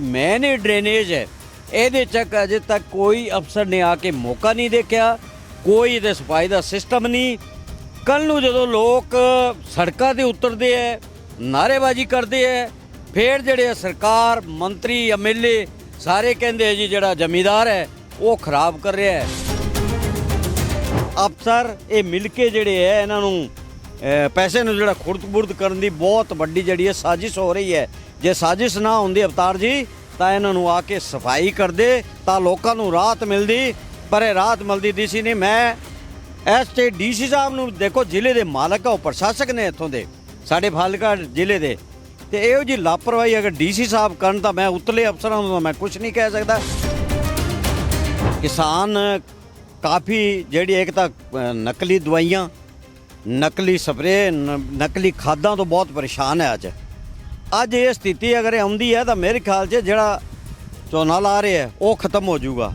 ਮੈਨ ਹੀ drainage ਹੈ। ਇਹਦੇ ਚੱਕ ਅਜੇ ਤੱਕ ਕੋਈ ਅਫਸਰ ਨੇ ਆ ਕੇ ਮੌਕਾ ਨਹੀਂ ਦੇਖਿਆ। ਕੋਈ ਇਹਦੇ ਸਫ਼ਾਈ ਦਾ ਸਿਸਟਮ ਨਹੀਂ। ਕੱਲ ਨੂੰ ਜਦੋਂ ਲੋਕ ਸੜਕਾਂ ਤੇ ਉਤਰਦੇ ਐ, ਨਾਅਰੇਬਾਜ਼ੀ ਕਰਦੇ ਐ, ਫੇਰ ਜਿਹੜੇ ਆ ਸਰਕਾਰ, ਮੰਤਰੀ ਐਮਐਲਏ ਸਾਰੇ ਕਹਿੰਦੇ ਜੀ ਜਿਹੜਾ ਜ਼ਮੀਦਾਰ ਹੈ, ਉਹ ਖਰਾਬ ਕਰ ਰਿਹਾ ਹੈ। ਅਫਸਰ ਇਹ ਮਿਲ ਕੇ ਜਿਹੜੇ ਹੈ ਇਹਨਾਂ ਨੂੰ ਪੈਸੇ ਨੂੰ ਜਿਹੜਾ ਖੁਰਦ-ਬੁਰਦ ਕਰਨ ਦੀ ਬਹੁਤ ਵੱਡੀ ਜਿਹੜੀ ਹੈ ਸਾਜ਼ਿਸ਼ ਹੋ ਰਹੀ ਹੈ। ਜੇ ਸਾਜ਼ਿਸ਼ ਨਾ ਹੁੰਦੀ ਅਵਤਾਰ ਜੀ, ਤਾਂ ਇਹਨਾਂ ਨੂੰ ਆ ਕੇ ਸਫ਼ਾਈ ਕਰਦੇ ਤਾਂ ਲੋਕਾਂ ਨੂੰ ਰਾਹਤ ਮਿਲਦੀ। ਪਰ ਇਹ ਰਾਹਤ ਮਿਲਦੀ ਦੀ ਸੀ ਨਹੀਂ, ਮੈਂ ਐਸ ਤੇ ਡੀਸੀ ਸਾਹਿਬ ਨੂੰ ਦੇਖੋ, ਜ਼ਿਲ੍ਹੇ ਦੇ ਮਾਲਕ ਆ, ਉਹ ਪ੍ਰਸ਼ਾਸਕ ਨੇ ਇੱਥੋਂ ਦੇ, ਸਾਡੇ ਫਾਜ਼ਿਲਕਾ ਜ਼ਿਲ੍ਹੇ ਦੇ। ਤੇ ਇਹੋ ਜੀ ਲਾਪਰਵਾਹੀ ਅਗਰ ਡੀਸੀ ਸਾਹਿਬ ਕਰਨ, ਤਾਂ ਮੈਂ ਉਤਲੇ ਅਫਸਰਾਂ ਨੂੰ ਤਾਂ ਮੈਂ ਕੁਝ ਨਹੀਂ ਕਹਿ ਸਕਦਾ। ਕਿਸਾਨ ਕਾਫੀ ਜਿਹੜੀ ਇੱਕ ਤਾਂ ਨਕਲੀ ਦਵਾਈਆਂ, ਨਕਲੀ ਸਪਰੇ ਨਕਲੀ ਖਾਦਾਂ ਤੋਂ ਬਹੁਤ ਪਰੇਸ਼ਾਨ ਹੈ ਅੱਜ। ਅੱਜ ਇਹ ਸਥਿਤੀ ਅਗਰ ਆਉਂਦੀ ਹੈ ਤਾਂ ਮੇਰੇ ਖਿਆਲ 'ਚ ਜਿਹੜਾ ਝੋਨਾ ਲਾ ਰਿਹਾ ਉਹ ਖਤਮ ਹੋ ਜਾਊਗਾ।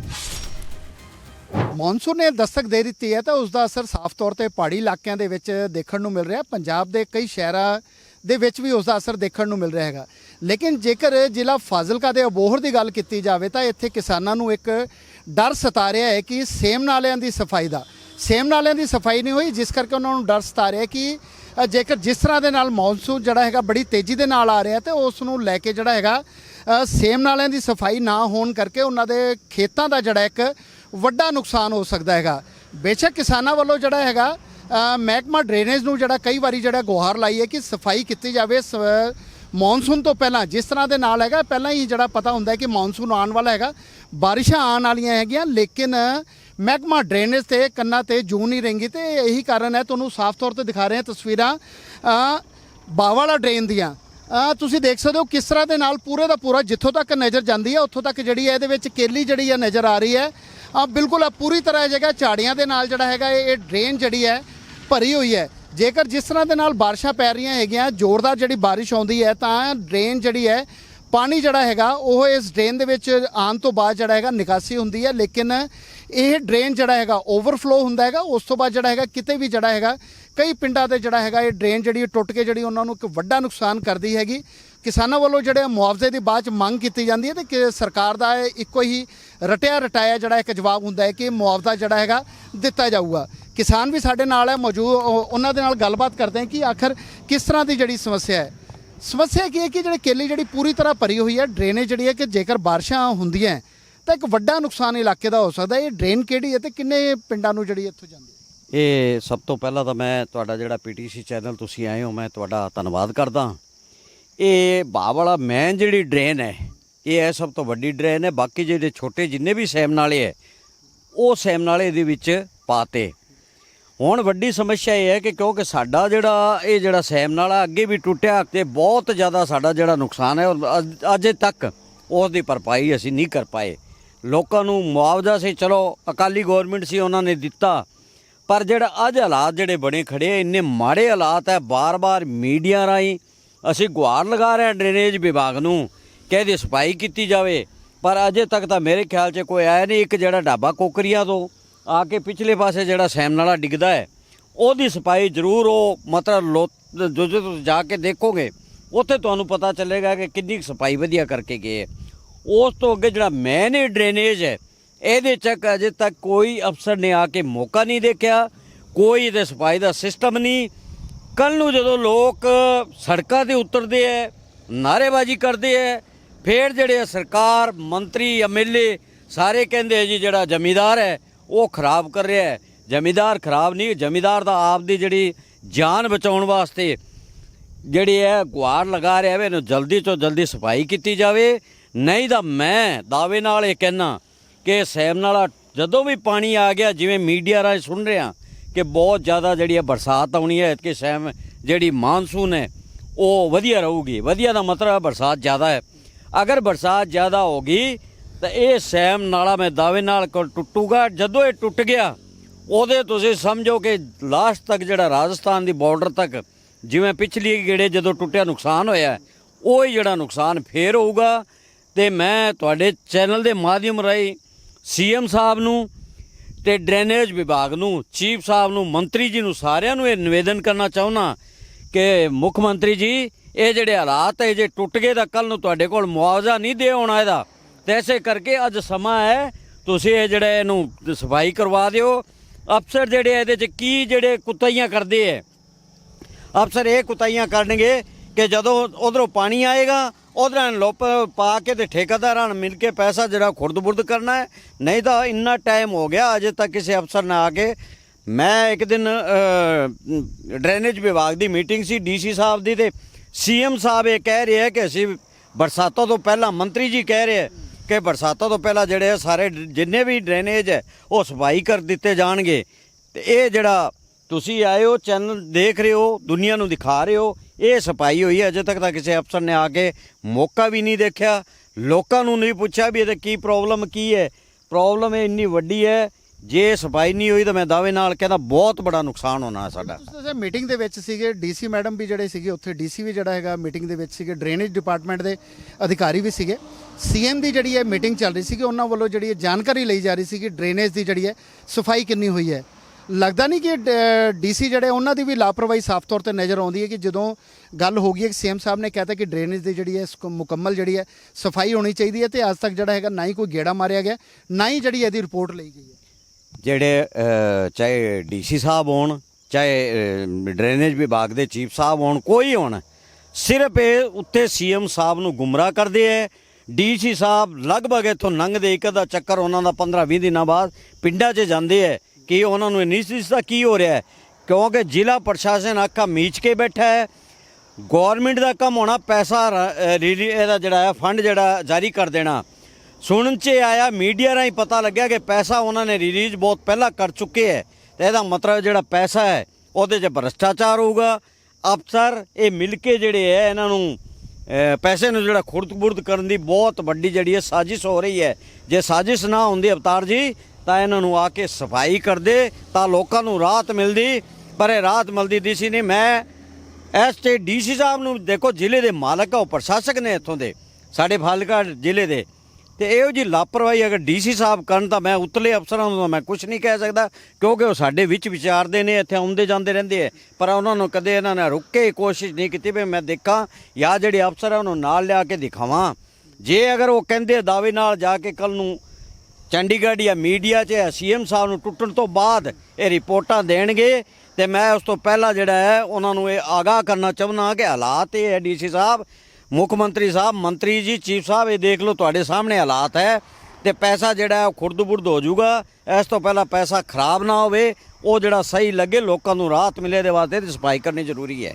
ਮੌਨਸੂਨ ਨੇ ਦਸਤਕ ਦੇ ਦਿੱਤੀ ਹੈ ਤਾਂ ਉਸ ਦਾ ਅਸਰ ਸਾਫ਼ ਤੌਰ ਤੇ ਪਹਾੜੀ ਇਲਾਕਿਆਂ ਦੇ ਵਿੱਚ ਦੇਖਣ ਨੂੰ ਮਿਲ ਰਿਹਾ। ਪੰਜਾਬ ਦੇ ਕਈ ਸ਼ਹਿਰਾਂ ਦੇ ਵਿੱਚ ਵੀ ਉਸ ਦਾ ਅਸਰ ਦੇਖਣ ਨੂੰ ਮਿਲ ਰਿਹਾ ਹੈਗਾ। ਲੇਕਿਨ ਜੇਕਰ ਜ਼ਿਲ੍ਹਾ ਫਾਜ਼ਿਲਕਾ ਦੇ ਅਬੋਹਰ ਦੀ ਗੱਲ ਕੀਤੀ ਜਾਵੇ ਤਾਂ ਇੱਥੇ ਕਿਸਾਨਾਂ ਨੂੰ ਇੱਕ ਡਰ ਸਤਾ ਰਿਹਾ ਹੈ ਕਿ ਸੇਮ ਨਾਲਿਆਂ ਦੀ ਸਫ਼ਾਈ ਦਾ, ਸੇਮ ਨਾਲਿਆਂ ਦੀ ਸਫ਼ਾਈ ਨਹੀਂ ਹੋਈ, ਜਿਸ ਕਰਕੇ ਉਹਨਾਂ ਨੂੰ ਡਰ ਸਤਾ ਰਿਹਾ ਕਿ ਜੇਕਰ ਜਿਸ ਤਰ੍ਹਾਂ ਦੇ ਨਾਲ ਮੌਨਸੂਨ ਜਿਹੜਾ ਹੈਗਾ ਬੜੀ ਤੇਜ਼ੀ ਦੇ ਨਾਲ ਆ ਰਿਹਾ ਤੇ ਉਸ ਨੂੰ ਲੈ ਕੇ ਜਿਹੜਾ ਹੈਗਾ ਸੇਮ ਨਾਲਿਆਂ ਦੀ ਸਫ਼ਾਈ ਨਾ ਹੋਣ ਕਰਕੇ ਉਹਨਾਂ ਦੇ ਖੇਤਾਂ ਦਾ ਜਿਹੜਾ ਇੱਕ ਵੱਡਾ ਨੁਕਸਾਨ ਹੋ ਸਕਦਾ ਹੈਗਾ। ਬੇਸ਼ੱਕ ਕਿਸਾਨਾਂ ਵੱਲੋਂ ਜਿਹੜਾ ਹੈਗਾ ਮਹਿਕਮਾ ਡਰੇਨੇਜ ਨੂੰ ਜਿਹੜਾ ਕਈ ਵਾਰੀ ਜਿਹੜਾ ਗੁਹਾਰ ਲਾਈ ਹੈ ਕਿ ਸਫ਼ਾਈ ਕੀਤੀ ਜਾਵੇ ਸ- ਮੌਨਸੂਨ ਤੋਂ ਪਹਿਲਾਂ। ਜਿਸ ਤਰ੍ਹਾਂ ਦੇ ਨਾਲ ਹੈਗਾ, ਪਹਿਲਾਂ ਹੀ ਜਿਹੜਾ ਪਤਾ ਹੁੰਦਾ ਹੈ ਕਿ ਮੌਨਸੂਨ ਆਉਣ ਵਾਲਾ ਹੈਗਾ, ਬਾਰਿਸ਼ਾਂ ਆਉਣ ਵਾਲੀਆਂ ਹੈਗੀਆਂ, ਲੇਕਿਨ ਮਹਿਕਮਾ ਡਰੇਨੇਜ ਤੇ ਕੰਨਾਂ ਤੇ ਜੂ ਨਹੀਂ ਰਹਿੰਗੀ ਤੇ ਇਹੀ ਕਾਰਨ ਹੈ ਤੁਹਾਨੂੰ ਸਾਫ਼ ਤੌਰ ਤੇ ਦਿਖਾ ਰਹੇ ਹਾਂ ਤਸਵੀਰਾਂ ਅ, ਬਾਵਾਲਾ ਡਰੇਨ ਦੀਆਂ। ਤੁਸੀਂ ਦੇਖ ਸਕਦੇ ਹੋ ਕਿਸ ਤਰ੍ਹਾਂ ਦੇ ਨਾਲ ਪੂਰੇ ਦਾ ਪੂਰਾ ਜਿੱਥੋਂ ਤੱਕ ਨਜ਼ਰ ਜਾਂਦੀ ਹੈ ਉੱਥੋਂ ਤੱਕ ਜਿਹੜੀ ਹੈ ਇਹਦੇ ਵਿੱਚ ਕੇਲੀ ਜਿਹੜੀ ਹੈ ਨਜ਼ਰ ਆ ਰਹੀ ਹੈ। ਆ ਬਿਲਕੁਲ ਆ ਪੂਰੀ ਤਰ੍ਹਾਂ ਇਹ ਜਗ੍ਹਾ ਝਾੜੀਆਂ ਦੇ ਨਾਲ ਜਿਹੜਾ ਹੈਗਾ ਇਹ ਡਰੇਨ ਜਿਹੜੀ ਹੈ ਭਰੀ ਹੋਈ ਹੈ। ਜੇਕਰ ਜਿਸ ਤਰ੍ਹਾਂ ਦੇ ਨਾਲ ਬਾਰਿਸ਼ਾਂ ਪੈ ਰਹੀਆਂ ਹੈਗੀਆਂ ਜ਼ੋਰਦਾਰ ਜਿਹੜੀ ਬਾਰਿਸ਼ ਆਉਂਦੀ ਹੈ ਤਾਂ ਡਰੇਨ ਜਿਹੜੀ ਹੈ ਪਾਣੀ ਜਿਹੜਾ ਹੈਗਾ ਉਹ ਇਸ ਡਰੇਨ ਦੇ ਵਿੱਚ ਆਉਣ ਤੋਂ ਬਾਅਦ ਜਿਹੜਾ ਹੈਗਾ ਨਿਕਾਸੀ ਹੁੰਦੀ ਹੈ। ਲੇਕਿਨ ਇਹ ਡਰੇਨ ਜਿਹੜਾ ਹੈਗਾ ਓਵਰਫਲੋ ਹੁੰਦਾ ਹੈਗਾ, ਉਸ ਤੋਂ ਬਾਅਦ ਜਿਹੜਾ ਹੈਗਾ, ਕਿਤੇ ਵੀ ਜਿਹੜਾ ਹੈਗਾ, ਕਈ ਪਿੰਡਾਂ ਦੇ ਜਿਹੜਾ ਹੈਗਾ, ਇਹ ਡਰੇਨ ਜਿਹੜੀ ਟੁੱਟ ਕੇ ਜਿਹੜੀ ਉਹਨਾਂ ਨੂੰ ਇੱਕ ਵੱਡਾ ਨੁਕਸਾਨ ਕਰਦੀ ਹੈਗੀ। ਕਿਸਾਨਾਂ ਵੱਲੋਂ ਜਿਹੜੇ ਮੁਆਵਜ਼ੇ ਦੀ ਬਾਅਦ ਚ ਮੰਗ ਕੀਤੀ ਜਾਂਦੀ ਹੈ ਤੇ ਕਿ ਸਰਕਾਰ ਦਾ ਇਹ ਇੱਕੋ ਹੀ ਰਟਿਆ ਰਟਾਇਆ ਜਿਹੜਾ ਇੱਕ ਜਵਾਬ ਹੁੰਦਾ ਹੈ ਕਿ ਮੁਆਵਜ਼ਾ ਜਿਹੜਾ ਹੈਗਾ ਦਿੱਤਾ ਜਾਊਗਾ। ਕਿਸਾਨ ਵੀ ਸਾਡੇ ਨਾਲ ਹੈ ਮੌਜੂਦ ਉਹਨਾਂ ਦੇ ਨਾਲ ਗੱਲਬਾਤ ਕਰਦੇ ਹਾਂ ਕਿ ਆਖਰ ਕਿਸ ਤਰ੍ਹਾਂ ਦੀ ਜਿਹੜੀ ਸਮੱਸਿਆ ਹੈ। ਸਮੱਸਿਆ ਕੀ ਹੈ ਕਿ ਜਿਹੜੇ ਕੇਲੀ ਜਿਹੜੀ ਪੂਰੀ ਤਰ੍ਹਾਂ ਭਰੀ ਹੋਈ ਹੈ ਡਰੇਨੇਜ ਜਿਹੜੀ ਹੈ ਕਿ ਜੇਕਰ ਬਾਰਿਸ਼ਾਂ ਹੁੰਦੀਆਂ ਤਾਂ ਇੱਕ ਵੱਡਾ ਨੁਕਸਾਨ ਇਲਾਕੇ ਦਾ ਹੋ ਸਕਦਾ ਇਹ ਡਰੇਨ ਕਿਹੜੀ ਹੈ ਤੇ ਕਿੰਨੇ ਪਿੰਡਾਂ ਨੂੰ ਜਿਹੜੀ ਇੱਥੋਂ ਜਾਂਦੀ ਹੈ? ਇਹ ਸਭ ਤੋਂ ਪਹਿਲਾਂ ਤਾਂ ਮੈਂ ਤੁਹਾਡਾ ਜਿਹੜਾ ਪੀਟੀਸੀ ਚੈਨਲ ਤੁਸੀਂ ਆਏ ਹੋ, ਮੈਂ ਤੁਹਾਡਾ ਧੰਨਵਾਦ ਕਰਦਾ। ਇਹ ਬਾਹ ਵਾਲਾ ਮੇਨ ਜਿਹੜੀ ਡਰੇਨ ਹੈ, ਇਹ ਹੈ ਸਭ ਤੋਂ ਵੱਡੀ ਡਰੇਨ ਹੈ। ਬਾਕੀ ਜਿਹੜੇ ਛੋਟੇ ਜਿੰਨੇ ਵੀ ਸੈਮ ਨਾਲੇ ਹੈ, ਉਹ ਸੈਮ ਨਾਲੇ ਦੇ ਵਿੱਚ ਪਾਤੇ। ਹੁਣ ਵੱਡੀ ਸਮੱਸਿਆ ਇਹ ਹੈ ਕਿ ਕਿਉਂਕਿ ਸਾਡਾ ਜਿਹੜਾ, ਇਹ ਜਿਹੜਾ ਸੈਮ ਨਾਲਾ ਅੱਗੇ ਵੀ ਟੁੱਟਿਆ ਤੇ ਬਹੁਤ ਜ਼ਿਆਦਾ ਸਾਡਾ ਜਿਹੜਾ ਨੁਕਸਾਨ ਹੈ ਉਹ ਅੱਜ- ਅਜੇ ਤੱਕ ਉਸ ਦੀ ਭਰਪਾਈ ਅਸੀਂ ਨਹੀਂ ਕਰ ਪਾਏ। ਲੋਕਾਂ ਨੂੰ ਮੁਆਵਜ਼ਾ ਸੀ, ਚਲੋ ਅਕਾਲੀ ਗਵਰਨਮੈਂਟ ਸੀ, ਉਹਨਾਂ ਨੇ ਦਿੱਤਾ ਪਰ ਜਿਹੜਾ ਅੱਜ ਹਾਲਾਤ ਜਿਹੜੇ ਬਣੇ ਖੜੇ ਆ, ਇੰਨੇ ਮਾੜੇ ਹਾਲਾਤ ਹੈ ਬਾਰ-ਬਾਰ ਮੀਡੀਆ ਰਾਹੀਂ ਅਸੀਂ ਗੁਹਾਰ ਲਗਾ ਰਹੇ ਹਾਂ ਡਰੇਨੇਜ ਵਿਭਾਗ ਨੂੰ, ਕਿ ਇਹਦੀ ਸਫ਼ਾਈ ਕੀਤੀ ਜਾਵੇ ਪਰ ਅਜੇ ਤੱਕ ਤਾਂ ਮੇਰੇ ਖਿਆਲ 'ਚ ਕੋਈ ਆਇਆ ਨਹੀਂ, ਇੱਕ ਜਿਹੜਾ ਢਾਬਾ ਕੋਕਰੀਆਂ ਤੋਂ ਆ ਕੇ ਪਿਛਲੇ ਪਾਸੇ ਜਿਹੜਾ ਸੈਮ ਨਾਲਾ ਡਿੱਗਦਾ ਹੈ, ਉਹਦੀ ਸਫ਼ਾਈ ਜ਼ਰੂਰ ਉਹ ਮਤਲਬ ਲੋ ਜੋ ਜੋ ਤੁਸੀਂ ਜਾ ਕੇ ਦੇਖੋਗੇ, ਉੱਥੇ ਤੁਹਾਨੂੰ ਪਤਾ ਚੱਲੇਗਾ ਕਿ ਕਿੰਨੀ ਕੁ ਸਫ਼ਾਈ ਵਧੀਆ ਕਰਕੇ ਗਏ ਹੈ। ਉਸ ਤੋਂ ਅੱਗੇ ਜਿਹੜਾ ਮੇਨ ਡਰੇਨੇਜ ਹੈ, ਇਹਦੇ ਚੱਕ ਅਜੇ ਤੱਕ ਕੋਈ ਅਫਸਰ ਨੇ ਆ ਕੇ ਮੌਕਾ ਨਹੀਂ ਦੇਖਿਆ, ਕੋਈ ਇਹਦੇ ਸਫ਼ਾਈ ਦਾ ਸਿਸਟਮ ਨਹੀਂ। ਕੱਲ ਨੂੰ ਜਦੋਂ ਲੋਕ ਸੜਕਾਂ ਤੇ ਉਤਰਦੇ ਐ ਨਾਅਰੇਬਾਜ਼ੀ ਕਰਦੇ ਐ ਫੇਰ ਜਿਹੜੇ ਸਰਕਾਰ, ਮੰਤਰੀ ਐਮਐਲਏ ਸਾਰੇ ਕਹਿੰਦੇ ਆ ਜੀ ਜਿਹੜਾ ਜ਼ਮੀਦਾਰ ਹੈ, ਉਹ ਖਰਾਬ ਕਰ ਰਿਹਾ ਹੈ। ਜ਼ਮੀਂਦਾਰ ਖਰਾਬ ਨਹੀਂ, ਜ਼ਮੀਂਦਾਰ ਦਾ ਆਪ ਦੀ ਜਿਹੜੀ ਜਾਨ ਬਚਾਉਣ ਵਾਸਤੇ ਜਿਹੜੀ ਹੈ ਗੁਆਰ ਲਗਾ ਰਿਹਾ ਵੇ, ਇਹਨੂੰ ਜਲਦੀ ਤੋਂ ਜਲਦੀ ਸਫ਼ਾਈ ਕੀਤੀ ਜਾਵੇ। ਨਹੀਂ ਤਾਂ ਮੈਂ ਦਾਅਵੇ ਨਾਲ ਇਹ ਕਹਿਣਾ ਕਿ ਸੈਮ ਨਾਲਾ ਜਦੋਂ ਵੀ ਪਾਣੀ ਆ ਗਿਆ, ਜਿਵੇਂ ਮੀਡੀਆ ਰਾਹੀਂ ਸੁਣ ਰਿਹਾ ਕਿ ਬਹੁਤ ਜ਼ਿਆਦਾ ਜਿਹੜੀ ਹੈ ਬਰਸਾਤ ਆਉਣੀ ਹੈ ਕਿ ਸੈਮ ਜਿਹੜੀ ਮਾਨਸੂਨ ਹੈ, ਉਹ ਵਧੀਆ ਰਹੂਗੀ। ਵਧੀਆ ਦਾ ਮਤਲਬ ਹੈ ਬਰਸਾਤ ਜ਼ਿਆਦਾ ਹੈ। ਅਗਰ ਬਰਸਾਤ ਜ਼ਿਆਦਾ ਹੋ ਗਈ, ਤਾਂ ਇਹ ਸੈਮ ਨਾਲਾ ਮੈਂ ਦਾਅਵੇ ਨਾਲ ਕ- ਟੁੱਟੂਗਾ। ਜਦੋਂ ਇਹ ਟੁੱਟ ਗਿਆ, ਉਹਦੇ ਤੁਸੀਂ ਸਮਝੋ ਕਿ ਲਾਸਟ ਤੱਕ ਜਿਹੜਾ ਰਾਜਸਥਾਨ ਦੀ ਬਾਰਡਰ ਤੱਕ, ਜਿਵੇਂ ਪਿਛਲੀ ਗੇੜੇ ਜਦੋਂ ਟੁੱਟਿਆ ਨੁਕਸਾਨ ਹੋਇਆ, ਉਹ ਹੀ ਜਿਹੜਾ ਨੁਕਸਾਨ ਫੇਰ ਹੋਊਗਾ। ਤੇ ਮੈਂ ਤੁਹਾਡੇ ਚੈਨਲ ਦੇ ਮਾਧਿਅਮ ਰਾਹੀਂ ਸੀਐਮ ਸਾਹਿਬ ਨੂੰ ਤੇ ਡਰੇਨੇਜ ਵਿਭਾਗ ਨੂੰ, ਚੀਫ ਸਾਹਿਬ ਨੂੰ, ਮੰਤਰੀ ਜੀ ਨੂੰ ਸਾਰਿਆਂ ਨੂੰ ਇਹ ਨਿਵੇਦਨ ਕਰਨਾ ਚਾਹੁੰਦਾ ਕਿ ਮੁੱਖ ਮੰਤਰੀ ਜੀ, ਇਹ ਜਿਹੜੇ ਹਾਲਾਤ ਹੈ ਜੇ ਟੁੱਟ ਗਏ ਤਾਂ ਕੱਲ ਨੂੰ ਤੁਹਾਡੇ ਕੋਲ ਮੁਆਵਜ਼ਾ ਨਹੀਂ ਦੇ ਹੋਣਾ ਇਹਦਾ। ਤੇ ਐਸੇ ਕਰਕੇ ਅੱਜ ਸਮਾਂ ਹੈ, ਤੁਸੀਂ ਇਹ ਜਿਹੜਾ ਇਹਨੂੰ ਸਫ਼ਾਈ ਕਰਵਾ ਦਿਓ। ਅਫਸਰ ਜਿਹੜੇ ਇਹਦੇ ਚ ਕੀ ਜਿਹੜੇ ਕੁਤਾਈਆਂ ਕਰਦੇ ਐ ਅਫਸਰ ਇਹ ਕੁਤਾਈਆਂ ਕਰਨਗੇ ਕਿ ਜਦੋਂ ਉਧਰੋਂ ਪਾਣੀ ਆਏਗਾ ਉਹਦੇ ਨਾਲ ਲੋਪ ਪਾ ਕੇ ਤੇ ਠੇਕੇਦਾਰਾਂ ਨਾਲ ਮਿਲ ਕੇ ਪੈਸਾ ਜਿਹੜਾ ਖੁਰਦ-ਬੁਰਦ ਕਰਨਾ ਹੈ। ਨਹੀਂ ਤਾਂ ਇੰਨਾ ਟਾਈਮ ਹੋ ਗਿਆ, ਅਜੇ ਤੱਕ ਕਿਸੇ ਅਫਸਰ ਨੇ ਆ ਕੇ। ਮੈਂ ਇੱਕ ਦਿਨ ਡਰੇਨੇਜ ਵਿਭਾਗ ਦੀ ਮੀਟਿੰਗ ਸੀ ਡੀਸੀ ਸਾਹਿਬ ਦੀ ਤੇ ਸੀਐਮ ਸਾਹਿਬ ਇਹ ਕਹਿ ਰਹੇ ਹੈ ਕਿ ਅਸੀਂ ਬਰਸਾਤਾਂ ਤੋਂ ਪਹਿਲਾਂ, ਮੰਤਰੀ ਜੀ ਕਹਿ ਰਹੇ ਹੈ ਕਿ ਬਰਸਾਤਾਂ ਤੋਂ ਪਹਿਲਾਂ ਜਿਹੜੇ ਆ ਸਾਰੇ ਜਿੰਨੇ ਵੀ ਡਰੇਨੇਜ ਹੈ, ਉਹ ਸਫ਼ਾਈ ਕਰ ਦਿੱਤੇ ਜਾਣਗੇ। ਤੇ ਇਹ ਜਿਹੜਾ ਤੁਸੀਂ ਆਏ ਹੋ ਚੈਨਲ ਦੇਖ ਰਹੇ ਹੋ, ਦੁਨੀਆ ਨੂੰ ਦਿਖਾ ਰਹੇ ਹੋ। ਇਹ ਸਫ਼ਾਈ ਹੋਈ ਹੈ, ਅਜੇ ਤੱਕ ਤਾਂ ਕਿਸੇ ਅਫਸਰ ਨੇ ਆ ਕੇ ਮੌਕਾ ਵੀ ਨਹੀਂ ਦੇਖਿਆ। ਲੋਕਾਂ ਨੂੰ ਨਹੀਂ ਪੁੱਛਿਆ ਵੀ ਇਹਦੇ ਕੀ ਪ੍ਰੋਬਲਮ ਕੀ ਹੈ। ਪ੍ਰੋਬਲਮ ਇਹ ਇੰਨੀ ਵੱਡੀ ਹੈ, ਜੇ ਸਫ਼ਾਈ ਨਹੀਂ ਹੋਈ ਤਾਂ ਮੈਂ ਦਾਅਵੇ ਨਾਲ ਕਹਿੰਦਾ ਬਹੁਤ ਬੜਾ ਨੁਕਸਾਨ ਹੋਣਾ ਸਾਡਾ। ਤੁਸੀਂ ਦੱਸਿਆ ਮੀਟਿੰਗ ਦੇ ਵਿੱਚ ਸੀਗੇ ਡੀਸੀ ਮੈਡਮ ਵੀ ਜਿਹੜੇ ਸੀਗੇ, ਉੱਥੇ ਡੀਸੀ ਵੀ ਜਿਹੜਾ ਹੈਗਾ ਮੀਟਿੰਗ ਦੇ ਵਿੱਚ ਸੀਗੇ ਡਰੇਨੇਜ ਡਿਪਾਰਟਮੈਂਟ ਦੇ ਅਧਿਕਾਰੀ ਵੀ ਸੀਗੇ। ਸੀਐਮ ਦੀ ਜਿਹੜੀ ਹੈ ਮੀਟਿੰਗ ਚੱਲ ਰਹੀ ਸੀਗੀ, ਉਹਨਾਂ ਵੱਲੋਂ ਜਿਹੜੀ ਹੈ ਜਾਣਕਾਰੀ ਲਈ ਜਾ ਰਹੀ ਸੀ ਕਿ ਡਰੇਨੇਜ ਦੀ ਜਿਹੜੀ ਹੈ, ਸਫ਼ਾਈ ਕਿੰਨੀ ਹੋਈ ਹੈ। ਲੱਗਦਾ ਨਹੀਂ ਕਿ ਡੀਸੀ ਜਿਹੜੇ ਉਹਨਾਂ ਦੀ ਵੀ ਲਾਪਰਵਾਹੀ ਸਾਫ਼ ਤੌਰ ਤੇ ਨਜ਼ਰ ਆਉਂਦੀ ਹੈ ਕਿ ਜਦੋਂ ਗੱਲ ਹੋ ਗਈ ਹੈ ਕਿ ਸੀਐਮ ਸਾਹਿਬ ਨੇ ਕਹਿਤਾ ਕਿ ਡਰੇਨੇਜ ਦੀ ਜਿਹੜੀ ਹੈ ਇਸ ਮੁਕੰਮਲ ਜਿਹੜੀ ਹੈ ਸਫ਼ਾਈ ਹੋਣੀ ਚਾਹੀਦੀ ਹੈ ਤੇ ਅੱਜ ਤੱਕ ਜਿਹੜਾ ਹੈਗਾ ਨਾ ਹੀ ਕੋਈ ਗੇੜਾ ਮਾਰਿਆ ਗਿਆ ਨਾ ਹੀ ਜਿਹੜੀ ਇਹਦੀ ਰਿਪੋਰਟ ਲਈ ਗਈ ਹੈ। ਜਿਹੜੇ ਅ, ਚਾਹੇ ਡੀਸੀ ਸਾਹਿਬ ਹੋਣ ਚਾਹੇ ਡਰੇਨੇਜ ਵਿਭਾਗ ਦੇ ਚੀਫ ਸਾਹਿਬ ਹੋਣ ਕੋਈ ਹੋਣ ਸਿਰਫ ਇਹ ਉੱਤੇ ਸੀਐਮ ਸਾਹਿਬ ਨੂੰ ਗੁੰਮਰਾਹ ਕਰਦੇ ਐ ਡੀਸੀ ਸਾਹਿਬ ਲਗਭਗ ਇੱਥੋਂ ਲੰਘਦੇ ਇੱਕ ਦਾ ਚੱਕਰ ਉਹਨਾਂ ਦਾ 15-20 ਦਿਨਾਂ ਬਾਅਦ ਪਿੰਡਾਂ 'ਚ ਜਾਂਦੇ ਐ ਕਿ ਉਹਨਾਂ ਨੂੰ ਇਹ ਨਹੀਂ ਦਿਸਦਾ ਕੀ ਹੋ ਰਿਹਾ ਹੈ। ਕਿਉਂਕਿ ਜ਼ਿਲ੍ਹਾ ਪ੍ਰਸ਼ਾਸਨ ਆਖਾ ਮੀਚ ਕੇ ਬੈਠਾ ਹੈ। ਗਵਰਨਮੈਂਟ ਦਾ ਕੰਮ ਹੋਣਾ, ਪੈਸਾ ਰਿਲੀ- ਇਹਦਾ ਜਿਹੜਾ ਹੈ, ਫੰਡ ਜਿਹੜਾ ਜਾਰੀ ਕਰ ਦੇਣਾ। ਸੁਣਨ 'ਚ ਆਇਆ, ਮੀਡੀਆ ਰਾਹੀਂ ਪਤਾ ਲੱਗਿਆ ਕਿ ਪੈਸਾ ਉਹਨਾਂ ਨੇ ਰਿਲੀਜ਼ ਬਹੁਤ ਪਹਿਲਾਂ ਕਰ ਚੁੱਕੇ ਹੈ। ਤੇ ਇਹਦਾ ਮਤਲਬ ਜਿਹੜਾ ਪੈਸਾ ਹੈ, ਉਹਦੇ 'ਚ ਭ੍ਰਸ਼ਟਾਚਾਰ ਹੋਊਗਾ। ਅਫਸਰ ਇਹ ਮਿਲ ਕੇ ਜਿਹੜੇ ਹੈ, ਇਹਨਾਂ ਨੂੰ ਪੈਸੇ ਨੂੰ ਜਿਹੜਾ ਖੁਰਦ-ਬੁਰਦ ਕਰਨ ਦੀ ਬਹੁਤ ਵੱਡੀ ਜਿਹੜੀ ਹੈ ਸਾਜ਼ਿਸ਼ ਹੋ ਰਹੀ ਹੈ। ਜੇ ਸਾਜ਼ਿਸ਼ ਨਾ ਹੁੰਦੀ, ਅਵਤਾਰ ਜੀ ਤਾਂ ਇਹਨਾਂ ਨੂੰ ਆ ਕੇ ਸਫ਼ਾਈ ਕਰਦੇ ਤਾਂ ਲੋਕਾਂ ਨੂੰ ਰਾਹਤ ਮਿਲਦੀ, ਪਰ ਇਹ ਰਾਹਤ ਮਿਲਦੀ ਦਿਸੀ ਨਹੀਂ। ਮੈਂ ਐਸ ਤੇ ਡੀਸੀ ਸਾਹਿਬ ਨੂੰ ਦੇਖੋ, ਜ਼ਿਲ੍ਹੇ ਦੇ ਮਾਲਕ ਆ, ਉਹ ਪ੍ਰਸ਼ਾਸਕ ਨੇ ਇੱਥੋਂ ਦੇ, ਸਾਡੇ ਫਾਜ਼ਿਲਕਾ ਜ਼ਿਲ੍ਹੇ ਦੇ। ਤੇ ਇਹੋ ਜੀ ਲਾਪਰਵਾਹੀ ਅਗਰ ਡੀਸੀ ਸਾਹਿਬ ਕਰਨ ਤਾਂ ਮੈਂ ਉਤਲੇ ਅਫਸਰਾਂ ਨੂੰ ਤਾਂ ਮੈਂ ਕੁਝ ਨਹੀਂ ਕਹਿ ਸਕਦਾ, ਕਿਉਂਕਿ ਉਹ ਸਾਡੇ ਵਿੱਚ ਵਿਚਾਰਦੇ ਨੇ, ਇੱਥੇ ਆਉਂਦੇ ਜਾਂਦੇ ਰਹਿੰਦੇ ਆ। ਪਰ ਉਹਨਾਂ ਨੂੰ ਕਦੇ ਇਹਨਾਂ ਨੇ ਰੁੱਕ ਕੇ ਕੋਸ਼ਿਸ਼ ਨਹੀਂ ਕੀਤੀ ਵੀ ਮੈਂ ਦੇਖਾਂ ਜਾਂ ਜਿਹੜੇ ਅਫਸਰ ਆ, ਉਹਨੂੰ ਨਾਲ ਲਿਆ ਕੇ ਦਿਖਾਵਾਂ। ਜੇ ਅਗਰ ਉਹ ਕਹਿੰਦੇ ਦਾਅਵੇ ਨਾਲ ਜਾ ਕੇ ਕੱਲ ਨੂੰ ਚੰਡੀਗੜ੍ਹ ਜਾਂ ਮੀਡੀਆ 'ਚ ਸੀਐਮ ਸਾਹਿਬ ਨੂੰ ਟੁੱਟਣ ਤੋਂ ਬਾਅਦ ਇਹ ਰਿਪੋਰਟਾਂ ਦੇਣਗੇ ਤੇ ਮੈਂ ਉਸ ਤੋਂ ਪਹਿਲਾਂ ਜਿਹੜਾ ਹੈ ਉਹਨਾਂ ਨੂੰ ਇਹ ਆਗਾਹ ਕਰਨਾ ਚਾਹੁੰਦਾ ਕਿ ਹਾਲਾਤ ਇਹ ਹੈ ਡੀਸੀ ਸਾਹਿਬ ਮੁੱਖ ਮੰਤਰੀ ਸਾਹਿਬ ਮੰਤਰੀ ਜੀ ਚੀਫ ਸਾਹਿਬ ਇਹ ਦੇਖ ਲਓ ਤੁਹਾਡੇ ਸਾਹਮਣੇ ਹਾਲਾਤ ਹੈ ਤੇ ਪੈਸਾ ਜਿਹੜਾ ਹੈ ਉਹ ਖੁਰਦ-ਬੁਰਦ ਹੋ ਜਾਊਗਾ। ਇਸ ਤੋਂ ਪਹਿਲਾਂ ਪੈਸਾ ਖਰਾਬ ਨਾ ਹੋਵੇ ਉਹ ਜਿਹੜਾ ਸਹੀ ਲੱਗੇ ਲੋਕਾਂ ਨੂੰ ਰਾਹਤ ਮਿਲੇ ਦੇ ਵਾਸਤੇ ਤੇ ਸਫ਼ਾਈ ਕਰਨੀ ਜ਼ਰੂਰੀ ਹੈ।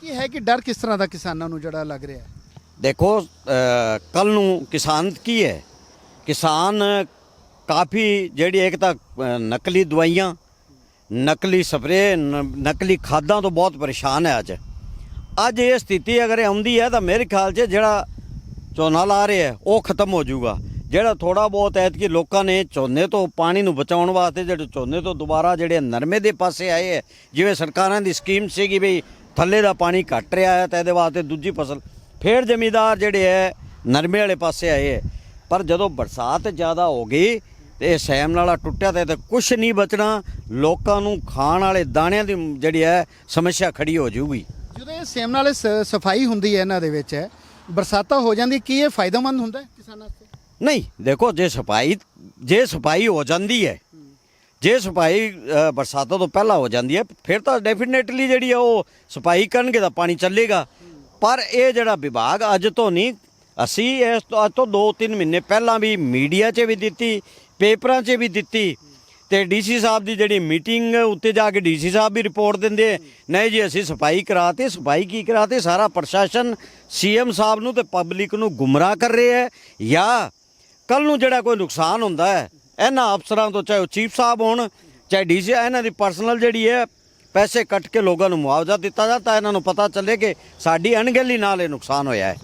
ਕੀ ਹੈ ਕਿ ਡਰ ਕਿਸ ਤਰ੍ਹਾਂ ਦਾ ਕਿਸਾਨਾਂ ਨੂੰ ਜਿਹੜਾ ਲੱਗ ਰਿਹਾ ਦੇਖੋ ਕੱਲ ਨੂੰ ਕਿਸਾਨ ਕੀ ਹੈ? ਕਿਸਾਨ ਕਾਫੀ ਜਿਹੜੀ ਇੱਕ ਤਾਂ ਨਕਲੀ ਦਵਾਈਆਂ, ਨਕਲੀ ਸਪਰੇ ਨਕਲੀ ਖਾਦਾਂ ਤੋਂ ਬਹੁਤ ਪਰੇਸ਼ਾਨ ਹੈ ਅੱਜ। ਅੱਜ ਇਹ ਸਥਿਤੀ ਅਗਰ ਆਉਂਦੀ ਹੈ ਤਾਂ ਮੇਰੇ ਖਿਆਲ 'ਚ ਜਿਹੜਾ ਝੋਨਾ ਲਾ ਰਿਹਾ ਉਹ ਖਤਮ ਹੋ ਜਾਊਗਾ। ਜਿਹੜਾ ਥੋੜਾ ਬਹੁਤ ਐਤਕੀ ਲੋਕਾਂ ਨੇ ਝੋਨੇ ਤੋਂ ਪਾਣੀ ਨੂੰ ਬਚਾਉਣ ਵਾਸਤੇ, ਜਿਹੜੇ ਝੋਨੇ ਤੋਂ ਦੁਬਾਰਾ ਜਿਹੜੇ ਨਰਮੇ ਦੇ ਪਾਸੇ ਆਏ ਹੈ, ਜਿਵੇਂ ਸਰਕਾਰਾਂ ਦੀ ਸਕੀਮ ਸੀਗੀ ਵੀ ਥੱਲੇ ਦਾ ਪਾਣੀ ਘਟ ਰਿਹਾ ਹੈ ਤਾਂ ਇਹਦੇ ਵਾਸਤੇ ਦੂਜੀ ਫਸਲ, ਫੇਰ ਜ਼ਮੀਦਾਰ ਜਿਹੜੇ ਹੈ, ਨਰਮੇ ਵਾਲੇ ਪਾਸੇ ਆਏ ਹੈ। ਪਰ ਜਦੋਂ ਬਰਸਾਤ ਜ਼ਿਆਦਾ ਹੋ ਗਈ ਤੇ ਇਹ ਸੈਮ ਨਾਲਾ ਟੁੱਟਿਆ ਤੇ ਤੇ ਕੁਝ ਨਹੀਂ ਬਚਣਾ। ਲੋਕਾਂ ਨੂੰ ਖਾਣ ਵਾਲੇ ਦਾਣਿਆਂ ਦੀ ਜਿਹੜੀ ਹੈ ਸਮੱਸਿਆ ਖੜੀ ਹੋ ਜਾਊਗੀ। ਜਦੋਂ ਇਹ ਸੇਮ ਨਾਲ ਸਫ਼ਾਈ ਹੁੰਦੀ ਹੈ ਇਹਨਾਂ ਦੇ ਵਿੱਚ ਬਰਸਾਤਾਂ ਹੋ ਜਾਂਦੀ ਕੀ ਇਹ ਫਾਇਦੇਮੰਦ ਹੁੰਦਾ ਹੈ ਕਿਸਾਨਾਂ ਵਾਸਤੇ? ਨਹੀਂ ਦੇਖੋ ਜੇ ਸਫ਼ਾਈ ਜੇ ਸਫ਼ਾਈ ਹੋ ਜਾਂਦੀ ਹੈ ਜੇ ਸਫ਼ਾਈ ਅ, ਬਰਸਾਤਾਂ ਤੋਂ ਪਹਿਲਾਂ ਹੋ ਜਾਂਦੀ ਹੈ ਫਿਰ ਤਾਂ ਡੈਫੀਨੇਟਲੀ ਜਿਹੜੀ ਹੈ ਉਹ ਸਫ਼ਾਈ ਕਰਨਗੇ ਤਾਂ ਪਾਣੀ ਚੱਲੇਗਾ। ਪਰ ਇਹ ਜਿਹੜਾ ਵਿਭਾਗ ਅੱਜ ਤੋਂ ਨਹੀਂ ਅਸੀਂ ਇਸ ਤੋਂ ਅੱਜ ਤੋਂ 2-3 ਮਹੀਨੇ ਪਹਿਲਾਂ ਵੀ ਮੀਡੀਆ 'ਚ ਵੀ ਦਿੱਤੀ ਪੇਪਰਾਂ 'ਚ ਵੀ ਦਿੱਤੀ ਤੇ ਡੀਸੀ ਸਾਹਿਬ ਦੀ ਜਿਹੜੀ ਮੀਟਿੰਗ ਉੱਤੇ ਜਾ ਕੇ ਡੀਸੀ ਸਾਹਿਬ ਵੀ ਰਿਪੋਰਟ ਦਿੰਦੇ ਨਹੀਂ ਜੀ ਅਸੀਂ ਸਫ਼ਾਈ ਕਰਾਤੇ, ਸਫ਼ਾਈ ਕੀ ਕਰਾਤੇ, ਸਾਰਾ ਪ੍ਰਸ਼ਾਸਨ ਸੀਐਮ ਸਾਹਿਬ ਨੂੰ ਤੇ ਪਬਲਿਕ ਨੂੰ ਗੁੰਮਰਾਹ ਕਰ ਰਿਹਾ ਹੈ ਜਾਂ ਕੱਲ ਨੂੰ ਜਿਹੜਾ ਕੋਈ ਨੁਕਸਾਨ ਹੁੰਦਾ ਹੈ, ਇਹਨਾਂ ਅਫਸਰਾਂ ਤੋਂ ਚਾਹੇ ਉਹ ਚੀਫ ਸਾਹਿਬ ਹੋਣ, ਚਾਹੇ ਡੀਸੀ, ਇਹਨਾਂ ਦੀ ਪਰਸਨਲ ਜਿਹੜੀ ਹੈ, ਪੈਸੇ ਕੱਟ ਕੇ ਲੋਕਾਂ ਨੂੰ ਮੁਆਵਜ਼ਾ ਦਿੱਤਾ ਜਾਂਦਾ ਤਾਂ ਇਹਨਾਂ ਨੂੰ ਪਤਾ ਚੱਲੇ ਕਿ ਸਾਡੀ ਅਣਗਹਿਲੀ ਨਾਲ ਇਹ ਨੁਕਸਾਨ ਹੋਇਆ ਹੈ।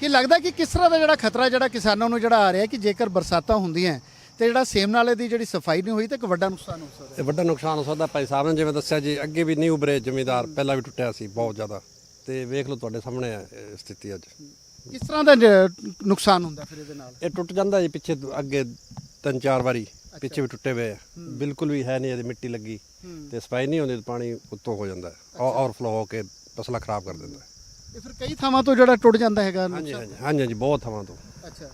ਕੀ ਲੱਗਦਾ ਕਿ ਕਿਸ ਤਰ੍ਹਾਂ ਦਾ ਜਿਹੜਾ ਖਤਰਾ ਜਿਹੜਾ ਕਿਸਾਨਾਂ ਨੂੰ ਜਿਹੜਾ ਆ ਰਿਹਾ ਕਿ ਜੇਕਰ ਬਰਸਾਤਾਂ ਹੁੰਦੀਆਂ ਤੇ ਜਿਹੜਾ ਸੇਮ ਨਾਲੇ ਦੀ ਜਿਹੜੀ ਸਫ਼ਾਈ ਨਹੀਂ ਹੋਈ ਤਾਂ ਇੱਕ ਵੱਡਾ ਨੁਕਸਾਨ ਹੋ ਸਕਦਾ। ਇਹ ਵੱਡਾ ਨੁਕਸਾਨ ਹੋ ਸਕਦਾ ਭਾਈ ਸਾਹਿਬ ਨੇ ਜਿਵੇਂ ਦੱਸਿਆ ਜੀ ਅੱਗੇ ਵੀ ਨਹੀਂ ਉਭਰੇ ਜ਼ਮੀਂਦਾਰ ਪਹਿਲਾਂ ਵੀ ਟੁੱਟਿਆ ਸੀ ਬਹੁਤ ਜ਼ਿਆਦਾ। ਤੇ ਵੇਖ ਲਓ ਤੁਹਾਡੇ ਸਾਹਮਣੇ ਹੈ ਇਹ ਸਥਿਤੀ ਅੱਜ। ਕਿਸ ਤਰ੍ਹਾਂ ਦਾ ਜ- ਨੁਕਸਾਨ ਹੁੰਦਾ ਫਿਰ ਇਹਦੇ ਨਾਲ? ਇਹ ਟੁੱਟ ਜਾਂਦਾ ਜੀ ਪਿੱਛੇ ਅੱਗੇ ਤਿੰਨ ਚਾਰ ਵਾਰੀ ਪਿੱਛੇ ਵੀ ਟੁੱਟੇ ਹੋਏ ਆ। ਬਿਲਕੁਲ ਵੀ ਹੈ ਨਹੀਂ ਇਹਦੀ ਮਿੱਟੀ ਲੱਗੀ ਤੇ ਸਫ਼ਾਈ ਨਹੀਂ ਹੁੰਦੀ ਤਾਂ ਪਾਣੀ ਉੱਤੋਂ ਹੋ ਜਾਂਦਾ ਹੈ। ਓਵਰਫਲੋ ਹੋ ਕੇ ਫਸਲਾਂ ਖਰਾਬ ਕਰ ਦਿੰਦਾ ਹੈ। ਇਹ ਫਿਰ ਕਈ ਥਾਵਾਂ ਤੋਂ ਜਿਹੜਾ ਟੁੱਟ ਜਾਂਦਾ ਹੈਗਾ ਹਾਂਜੀ ਹਾਂਜੀ ਹਾਂਜੀ ਹਾਂਜੀ ਬਹੁਤ ਥਾਵਾਂ ਤੋਂ। ਅੱਛਾ।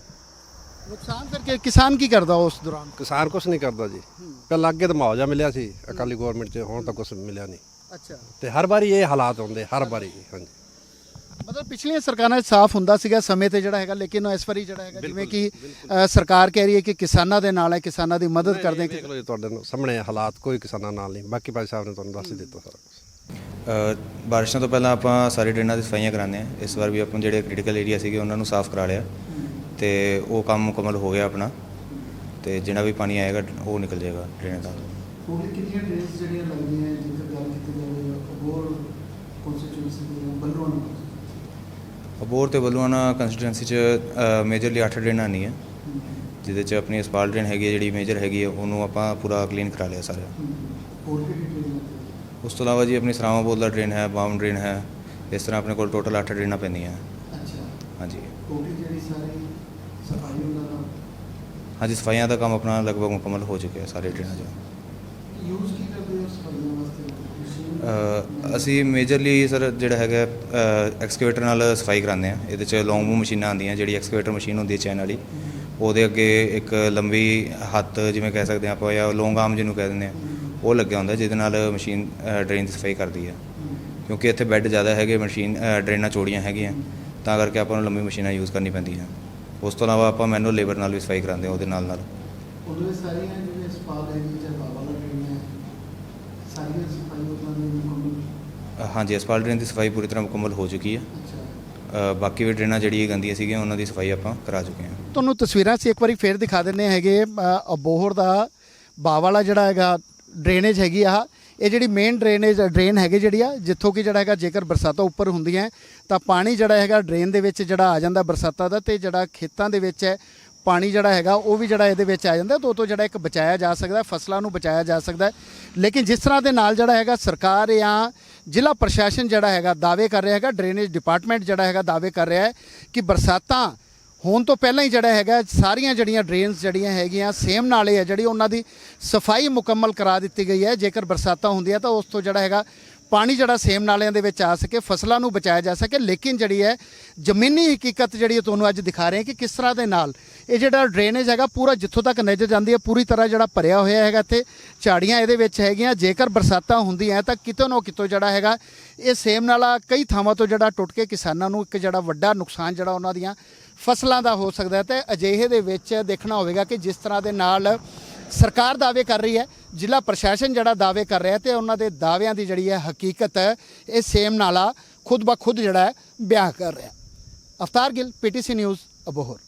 ਨੁਕਸਾਨ ਫਿਰ ਕਿ- ਕਿਸਾਨ ਕੀ ਕਰਦਾ ਉਸ ਦੌਰਾਨ? ਕਿਸਾਨ ਕੁਝ ਨਹੀਂ ਕਰਦਾ ਜੀ। ਪਹਿਲਾਂ ਅੱਗੇ ਤਾਂ ਮੁਆਵਜ਼ਾ ਮਿਲਿਆ ਸੀ ਅਕਾਲੀ ਗਵਰਨਮੈਂਟ 'ਚ ਹੁਣ ਤਾਂ ਕੁਝ ਮਿਲਿਆ ਨਹੀਂ। ਅੱਛਾ। ਤੇ ਹਰ ਵਾਰੀ ਇਹ ਹਾਲਾਤ ਹੁੰਦੇ ਹਰ ਵਾਰੀ ਹਾਂਜੀ। ਮਤਲਬ ਪਿਛਲੀਆਂ ਸਰਕਾਰਾਂ 'ਚ ਸਾਫ਼ ਹੁੰਦਾ ਸੀਗਾ ਸਮੇਂ ਤੇ ਜਿਹੜਾ ਹੈਗਾ ਲੇਕਿਨ ਇਸ ਵਾਰੀ ਜਿਹੜਾ ਹੈਗਾ ਜਿਵੇਂ ਕਿ ਅ, ਸਰਕਾਰ ਕਹਿ ਰਹੀ ਹੈ ਕਿ ਕਿਸਾਨਾਂ ਦੇ ਨਾਲ ਹੈ ਕਿਸਾਨਾਂ ਦੀ ਮਦਦ ਕਰਦੇ ਦੇਖ ਲਓ ਜੀ ਤੁਹਾਡੇ ਨਾਲ ਸਾਹਮਣੇ ਹਾਲਾਤ ਕੋਈ ਕਿਸਾਨਾਂ ਨਾਲ ਨਹੀਂ। ਬਾਕੀ ਭਾਈ ਸਾਹਿਬ ਨੇ ਤੁਹਾਨੂੰ ਦੱਸ ਹੀ ਦਿੱਤਾ ਸਾਰਾ ਕੁਝ ਅ, ਬਾਰਿਸ਼ਾਂ ਤੋਂ ਪਹਿਲਾਂ ਆਪਾਂ ਸਾਰੇ ਡਰੇਨਾਂ ਦੀ ਸਫਾਈਆਂ ਕਰਾਉਂਦੇ ਆ ਇਸ ਵਾਰ ਵੀ ਆਪਾਂ ਜਿਹੜੇ ਕ੍ਰਿਟੀਕਲ ਏਰੀਆ ਸੀਗੇ ਉਹਨਾਂ ਨੂੰ ਸਾਫ਼ ਕਰਾ ਲਿਆ। ਤੇ ਉਹ ਕੰਮ ਮੁਕੰਮਲ ਹੋ ਗਿਆ ਆਪਣਾ ਤੇ ਜਿਹੜਾ ਵੀ ਪਾਣੀ ਆਏਗਾ ਉਹ ਨਿਕਲ ਜਾਏਗਾ ਡਰੇਨ ਦਾ। ਹੋਰ ਕਿੰਨੀਆਂ ਡਰੇਨਸ ਜਿਹੜੀਆਂ ਲੱਗਦੀਆਂ ਜੇਕਰ ਗੱਲ ਕੀਤੀ ਜਾਵੇ ਹੋਰ ਕਨਸਟੀਟਿਊਂਸੀ ਦੇ ਬਲਰੋਨ ਅਬੋਰ ਤੇ ਬਲੂਆਣਾ ਕੰਸਟੀਟੈਂਸੀ ਚ ਮੇਜਰਲੀ 8 ਡਰੇਨਾਂ ਨਹੀਂ ਹੈ ਜਿਹਦੇ ਚ ਆਪਣੀ ਸਪਾਲ ਡਰੇਨ ਹੈਗੀ ਹੈ ਜਿਹੜੀ ਮੇਜਰ ਹੈਗੀ ਹੈ ਉਹਨੂੰ ਆਪਾਂ ਪੂਰਾ ਕਲੀਨ ਕਰਾ ਲਿਆ ਸਾਰਾ। ਹੋਰ ਕੀ ਡਿਟੇਲ ਉਸ ਤੋਂ ਇਲਾਵਾ ਜੀ ਆਪਣੀ ਸਰਾਵਾਂ ਬੋਲਦਾ ਡਰੇਨ ਹੈ ਬਾਉਂਡ ਡਰੇਨ ਹੈ ਇਸ ਤਰ੍ਹਾਂ ਆਪਣੇ ਕੋਲ ਟੋਟਲ 8 ਡਰੇਨਾਂ ਪੈਂਦੀਆਂ। ਹਾਂਜੀ। ਟੋਟਲ ਜਿਹੜੀ ਸਾਰੀ ਸਫ਼ਾਈ ਉਹਨਾਂ ਦਾ ਹਾਂਜੀ ਸਫਾਈਆਂ ਦਾ ਕੰਮ ਆਪਣਾ ਲਗਭਗ ਮੁਕੰਮਲ ਹੋ ਚੁੱਕਿਆ ਸਾਰੇ ਡਰੇਨਾਂ 'ਚ। ਯੂਜ਼ ਕੀ ਕਰਦੇ ਹੋ ਸਫਾਈਆਂ ਵਾਸਤੇ? ਅ, ਅਸੀਂ ਮੇਜਰਲੀ ਸਰ ਜਿਹੜਾ ਹੈਗਾ ਐਕਸਕੇਵੇਟਰ ਨਾਲ ਸਫ਼ਾਈ ਕਰਾਉਂਦੇ ਆ ਇਹਦੇ ਚ ਲੌਂਗ ਮੂਵ ਮਸ਼ੀਨਾਂ ਆਉਂਦੀਆਂ ਜਿਹੜੀ ਐਕਸਕੇਵੇਟਰ ਮਸ਼ੀਨ ਹੁੰਦੀ ਹੈ ਚੈਨ ਵਾਲੀ। ਉਹਦੇ ਅੱਗੇ ਇੱਕ ਲੰਬੀ ਹੱਥ ਜਿਵੇਂ ਕਹਿ ਸਕਦੇ ਹਾਂ ਆਪਾਂ ਜਾਂ ਲੌਂਗ ਆਰਮ ਜਿਹਨੂੰ ਕਹਿ ਦਿੰਦੇ ਆ ਉਹ ਲੱਗਿਆ ਹੁੰਦਾ ਜਿਹਦੇ ਨਾਲ ਮਸ਼ੀਨ ਡਰੇਨ ਦੀ ਸਫ਼ਾਈ ਕਰਦੀ ਹੈ। ਕਿਉਂਕਿ ਇੱਥੇ ਬੈੱਡ ਜ਼ਿਆਦਾ ਹੈਗੇ ਮਸ਼ੀਨ ਅ, ਡਰੇਨਾਂ ਚੌੜੀਆਂ ਹੈਗੀਆਂ। ਤਾਂ ਕਰਕੇ ਆਪਾਂ ਨੂੰ ਲੰਬੀ ਮਸ਼ੀਨਾਂ ਯੂਜ਼ ਕਰਨੀ ਪੈਂਦੀਆਂ। ਉਸ ਤੋਂ ਇਲਾਵਾ ਆਪਾਂ ਮੈਨੂਅਲ ਲੇਬਰ ਨਾਲ ਵੀ ਸਫ਼ਾਈ ਕਰਾਉਂਦੇ ਹਾਂ ਉਹਦੇ ਨਾਲ ਨਾਲ। ਉਹਦੇ ਸਾਰੀਆਂ ਜਿਹੜੇ ਸਪਾਲ ਹੈਗੀ ਜਾਂ ਬਾਬਾ ਦਾ ਟ੍ਰੇਨ ਹੈ ਸਾਰੀਆਂ ਸਫ਼ਾਈ ਉਹਨਾਂ ਦੀ ਮੁਕੰਮਲ? ਹਾਂਜੀ ਅਸਪਾਲ ਡਰੇਨ ਦੀ ਸਫ਼ਾਈ ਪੂਰੀ ਤਰ੍ਹਾਂ ਮੁਕੰਮਲ ਹੋ ਚੁੱਕੀ ਹੈ। ਬਾਕੀ ਵੀ ਡਰੇਨਾਂ ਜਿਹੜੀਆਂ ਗੰਦੀਆਂ ਸੀਗੀਆਂ ਉਹਨਾਂ ਦੀ ਸਫ਼ਾਈ ਆਪਾਂ ਕਰਾ ਚੁੱਕੇ ਹਾਂ। ਤੁਹਾਨੂੰ ਤਸਵੀਰਾਂ 'ਚ ਇੱਕ ਵਾਰੀ ਫੇਰ ਦਿਖਾ ਦਿੰਨੇ ਹੈਗੇ ਅ, ਅਬੋਹਰ ਦਾ ਬਾਵਾਲਾ ਜਿਹੜਾ ਹੈਗਾ ਡਰੇਨੇਜ ਹੈਗੀ ਆ ਇਹ ਜਿਹੜੀ ਮੇਨ ਡਰੇਨੇਜ ਡਰੇਨ ਹੈਗੀ ਜਿਹੜੀ ਆ, ਜਿੱਥੋਂ ਕਿ ਜਿਹੜਾ ਹੈਗਾ ਜੇਕਰ ਬਰਸਾਤਾਂ ਉੱਪਰ ਹੁੰਦੀਆਂ ਤਾਂ ਪਾਣੀ ਜਿਹੜਾ ਹੈਗਾ ਡਰੇਨ ਦੇ ਵਿੱਚ ਜਿਹੜਾ ਆ ਜਾਂਦਾ ਬਰਸਾਤਾਂ ਦਾ ਤੇ ਜਿਹੜਾ ਖੇਤਾਂ ਦੇ ਵਿੱਚ ਹੈ ਪਾਣੀ ਜਿਹੜਾ ਹੈਗਾ ਉਹ ਵੀ ਜਿਹੜਾ ਇਹਦੇ ਵਿੱਚ ਆ ਜਾਂਦਾ ਤੋਂ ਤੋਂ ਜਿਹੜਾ ਇੱਕ ਬਚਾਇਆ ਜਾ ਸਕਦਾ, ਫਸਲਾਂ ਨੂੰ ਬਚਾਇਆ ਜਾ ਸਕਦਾ ਲੇਕਿਨ ਜਿਸ ਤਰ੍ਹਾਂ ਦੇ ਨਾਲ ਜਿਹੜਾ ਹੈਗਾ ਸਰਕਾਰ ਜਾਂ ਜ਼ਿਲ੍ਹਾ ਪ੍ਰਸ਼ਾਸਨ ਜਿਹੜਾ ਹੈਗਾ ਦਾਅਵੇ ਕਰ ਰਿਹਾ ਹੈਗਾ ਡਰੇਨੇਜ ਡਿਪਾਰਟਮੈਂਟ ਜਿਹੜਾ ਹੈਗਾ ਦਾਅਵੇ ਕਰ ਰਿਹਾ ਹੈ ਕਿ ਬਰਸਾਤਾਂ ਹੋਣ ਤੋਂ ਪਹਿਲਾਂ ਹੀ ਜਿਹੜਾ ਹੈਗਾ, ਸਾਰੀਆਂ ਜਿਹੜੀਆਂ ਡਰੇਨਸ ਜਿਹੜੀਆਂ ਹੈਗੀਆਂ ਸੇਮ ਨਾਲੇ ਆ ਜਿਹੜੀ ਉਹਨਾਂ ਦੀ ਸਫ਼ਾਈ ਮੁਕੰਮਲ ਕਰਾ ਦਿੱਤੀ ਗਈ ਹੈ। ਜੇਕਰ ਬਰਸਾਤਾਂ ਹੁੰਦੀਆਂ ਤਾਂ ਉਸ ਤੋਂ ਜਿਹੜਾ ਹੈਗਾ, ਪਾਣੀ ਜਿਹੜਾ ਸੇਮ ਨਾਲਿਆਂ ਦੇ ਵਿੱਚ ਆ ਸਕੇ, ਫਸਲਾਂ ਨੂੰ ਬਚਾਇਆ ਜਾ ਸਕੇ। ਲੇਕਿਨ ਜਿਹੜੀ ਹੈ, ਜ਼ਮੀਨੀ ਹਕੀਕਤ ਜਿਹੜੀ ਹੈ ਤੁਹਾਨੂੰ ਅੱਜ ਦਿਖਾ ਰਹੇ ਹਾਂ ਕਿ ਕਿਸ ਤਰ੍ਹਾਂ ਦੇ ਨਾਲ ਇਹ ਜਿਹੜਾ ਡਰੇਨੇਜ ਹੈਗਾ, ਪੂਰਾ ਜਿੱਥੋਂ ਤੱਕ ਨਜ਼ਰ ਜਾਂਦੀ ਹੈ, ਪੂਰੀ ਤਰ੍ਹਾਂ ਜਿਹੜਾ ਭਰਿਆ ਹੋਇਆ ਹੈਗਾ ਇੱਥੇ। ਝਾੜੀਆਂ ਇਹਦੇ ਵਿੱਚ ਹੈਗੀਆਂ, ਜੇਕਰ ਬਰਸਾਤਾਂ ਹੁੰਦੀਆਂ ਤਾਂ ਕਿਤੋਂ ਨਾ ਕਿਤੋਂ ਜਿਹੜਾ ਹੈਗਾ, ਇਹ ਸੇਮ ਨਾਲਾ ਕਈ ਥਾਵਾਂ ਤੋਂ ਜਿਹੜਾ ਟੁੱਟ ਕੇ ਕਿਸਾਨਾਂ ਨੂੰ ਇੱਕ ਜਿਹੜਾ ਵੱਡਾ ਨੁਕਸਾਨ ਜਿਹੜਾ ਉਹਨਾਂ ਦੀਆਂ ਫਸਲਾਂ ਦਾ ਹੋ ਸਕਦਾ ਹੈ, ਤੇ ਅਜਿਹੇ ਦੇ ਵਿੱਚ ਦੇਖਣਾ ਹੋਵੇਗਾ ਕਿ ਜਿਸ ਤਰ੍ਹਾਂ ਦੇ ਨਾਲ ਸਰਕਾਰ ਦਾਅਵੇ ਕਰ ਰਹੀ ਹੈ, ਜ਼ਿਲ੍ਹਾ ਪ੍ਰਸ਼ਾਸਨ ਜਿਹੜਾ ਦਾਅਵੇ ਕਰ ਰਿਹਾ ਤੇ ਉਹਨਾਂ ਦੇ ਦਾਅਵਿਆਂ ਦੀ ਜਿਹੜੀ ਹੈ ਹਕੀਕਤ ਇਹ ਸੇਮ ਨਾਲਾ ਖੁਦ ਬ ਜਿਹੜਾ ਹੈ ਬਿਆਨ ਕਰ ਰਿਹਾ ਅਫਤਾਰ ਗਿੱਲ, ਪੀਟੀਸੀ ਨਿਊਜ਼, ਅਬੋਹਰ।